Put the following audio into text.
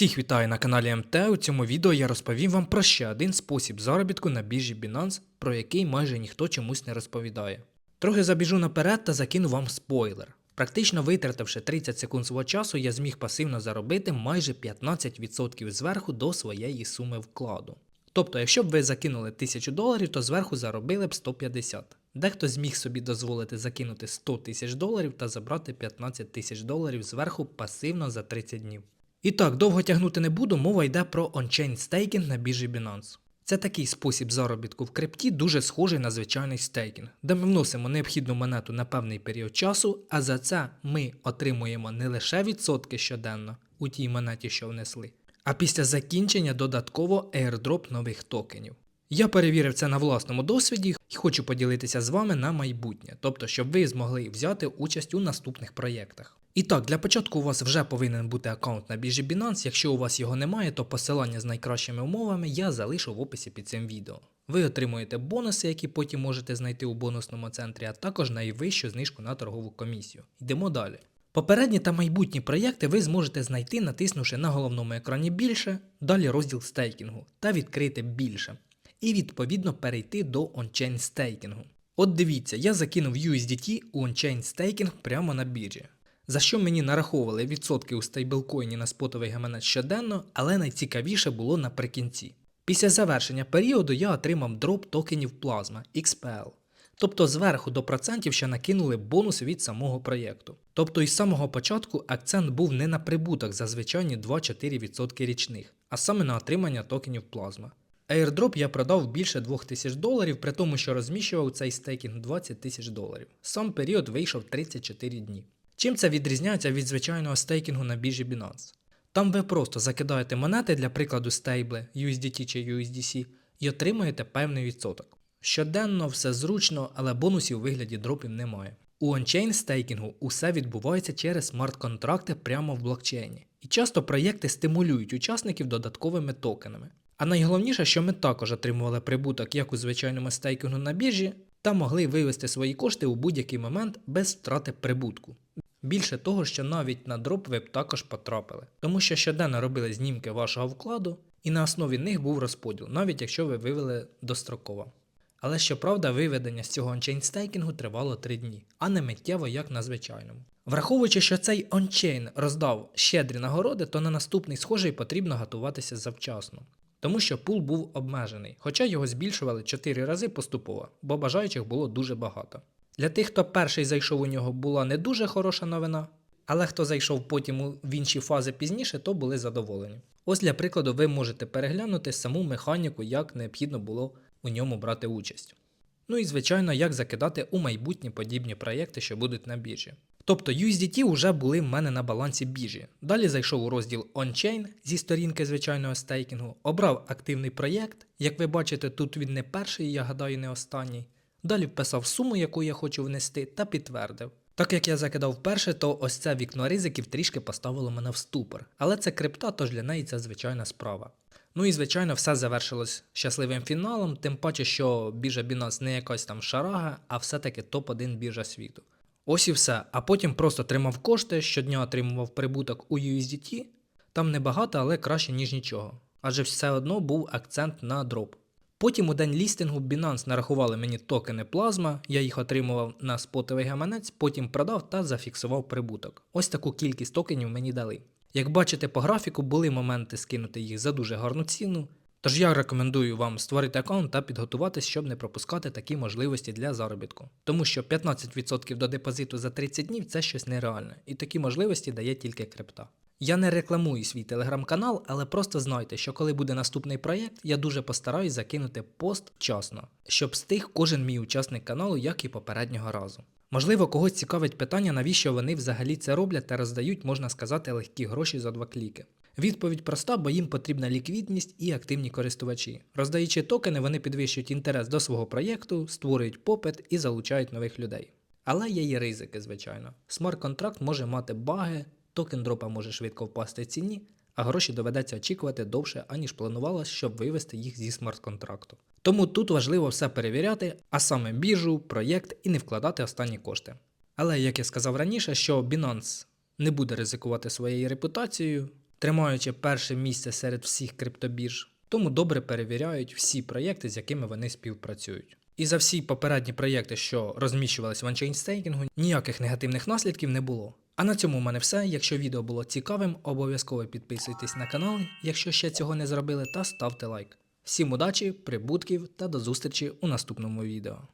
Всіх вітаю на каналі МТ. У цьому відео я розповім вам про ще один спосіб заробітку на біржі Binance, про який майже ніхто чомусь не розповідає. Трохи забіжу наперед та закину вам спойлер. Практично витративши 30 секунд свого часу, я зміг пасивно заробити майже 15% зверху до своєї суми вкладу. Тобто, якщо б ви закинули 1000 доларів, то зверху заробили б 150. Дехто зміг собі дозволити закинути 100 тисяч доларів та забрати 15 тисяч доларів зверху пасивно за 30 днів. І так, довго тягнути не буду, мова йде про on-chain стейкінг на біржі Binance. Це такий спосіб заробітку в крипті, дуже схожий на звичайний стейкінг, де ми вносимо необхідну монету на певний період часу, а за це ми отримуємо не лише відсотки щоденно у тій монеті, що внесли, а після закінчення додатково airdrop нових токенів. Я перевірив це на власному досвіді і хочу поділитися з вами на майбутнє, тобто, щоб ви змогли взяти участь у наступних проєктах. І так, для початку у вас вже повинен бути аккаунт на біржі Binance. Якщо у вас його немає, то посилання з найкращими умовами я залишу в описі під цим відео. Ви отримуєте бонуси, які потім можете знайти у бонусному центрі, а також найвищу знижку на торгову комісію. Йдемо далі. Попередні та майбутні проєкти ви зможете знайти, натиснувши на головному екрані більше, далі розділ стейкінгу та відкрити більше. І відповідно перейти до on-chain стейкінгу. От дивіться, я закинув USDT у on-chain стейкінг прямо на біржі. За що мені нараховували відсотки у стейблкоїні на спотовий гаманець щоденно, але найцікавіше було наприкінці. Після завершення періоду я отримав дроп токенів Plasma XPL. Тобто зверху до процентів ще накинули бонус від самого проєкту. Тобто із самого початку акцент був не на прибуток за звичайні 2-4% річних, а саме на отримання токенів Plasma. Airdrop я продав більше 2000 доларів, при тому, що розміщував цей стейкінг 20 тисяч доларів. Сам період вийшов 34 дні. Чим це відрізняється від звичайного стейкінгу на біржі Binance? Там ви просто закидаєте монети, для прикладу стейбли USDT чи USDC, і отримуєте певний відсоток. Щоденно все зручно, але бонусів у вигляді дропів немає. У ончейн стейкінгу усе відбувається через смарт-контракти прямо в блокчейні. І часто проєкти стимулюють учасників додатковими токенами. А найголовніше, що ми також отримували прибуток як у звичайному стейкінгу на біржі, та могли вивести свої кошти у будь-який момент без втрати прибутку. Більше того, що навіть на дроп ви б також потрапили, тому що щоденно робили знімки вашого вкладу, і на основі них був розподіл, навіть якщо ви вивели достроково. Але щоправда, виведення з цього ончейн стейкінгу тривало 3 дні, а не миттєво, як на звичайному. Враховуючи, що цей ончейн роздав щедрі нагороди, то на наступний схожий потрібно готуватися завчасно. Тому що пул був обмежений, хоча його збільшували 4 рази поступово, бо бажаючих було дуже багато. Для тих, хто перший зайшов у нього, була не дуже хороша новина, але хто зайшов потім в інші фази пізніше, то були задоволені. Ось для прикладу, ви можете переглянути саму механіку, як необхідно було у ньому брати участь. Ну і звичайно, як закидати у майбутні подібні проєкти, що будуть на біржі. Тобто USDT вже були в мене на балансі біржі. Далі зайшов у розділ On-Chain зі сторінки звичайного стейкінгу, обрав активний проєкт. Як ви бачите, тут він не перший, я гадаю, не останній. Далі вписав суму, яку я хочу внести, та підтвердив. Так як я закидав вперше, то ось це вікно ризиків трішки поставило мене в ступор. Але це крипта, тож для неї це звичайна справа. Ну і звичайно, все завершилось щасливим фіналом, тим паче, що біржа Binance не якась там шарага, а все-таки топ-1 біржа світу. Ось і все. А потім просто тримав кошти, щодня отримував прибуток у USDT. Там небагато, але краще, ніж нічого. Адже все одно був акцент на дроп. Потім у день лістингу Binance нарахували мені токени Plasma, я їх отримував на спотовий гаманець, потім продав та зафіксував прибуток. Ось таку кількість токенів мені дали. Як бачите по графіку, були моменти скинути їх за дуже гарну ціну. Тож я рекомендую вам створити аккаунт та підготуватись, щоб не пропускати такі можливості для заробітку. Тому що 15% до депозиту за 30 днів це щось нереальне, і такі можливості дає тільки крипта. Я не рекламую свій телеграм-канал, але просто знайте, що коли буде наступний проєкт, я дуже постараюсь закинути пост вчасно, щоб стиг кожен мій учасник каналу, як і попереднього разу. Можливо, когось цікавить питання, навіщо вони взагалі це роблять та роздають, можна сказати, легкі гроші за два кліки. Відповідь проста, бо їм потрібна ліквідність і активні користувачі. Роздаючи токени, вони підвищують інтерес до свого проєкту, створюють попит і залучають нових людей. Але є і ризики, звичайно. Смарт-контракт може мати баги, токен дропа може швидко впасти в ціні, а гроші доведеться очікувати довше, аніж планувалось, щоб вивести їх зі смарт-контракту. Тому тут важливо все перевіряти, а саме біржу, проєкт і не вкладати останні кошти. Але як я сказав раніше, що Binance не буде ризикувати своєю репутацією, тримаючи перше місце серед всіх криптобірж, тому добре перевіряють всі проєкти, з якими вони співпрацюють. І за всі попередні проєкти, що розміщувалися в анчейн стейкінгу, ніяких негативних наслідків не було. А на цьому в мене все. Якщо відео було цікавим, обов'язково підписуйтесь на канал, якщо ще цього не зробили, та ставте лайк. Всім удачі, прибутків та до зустрічі у наступному відео.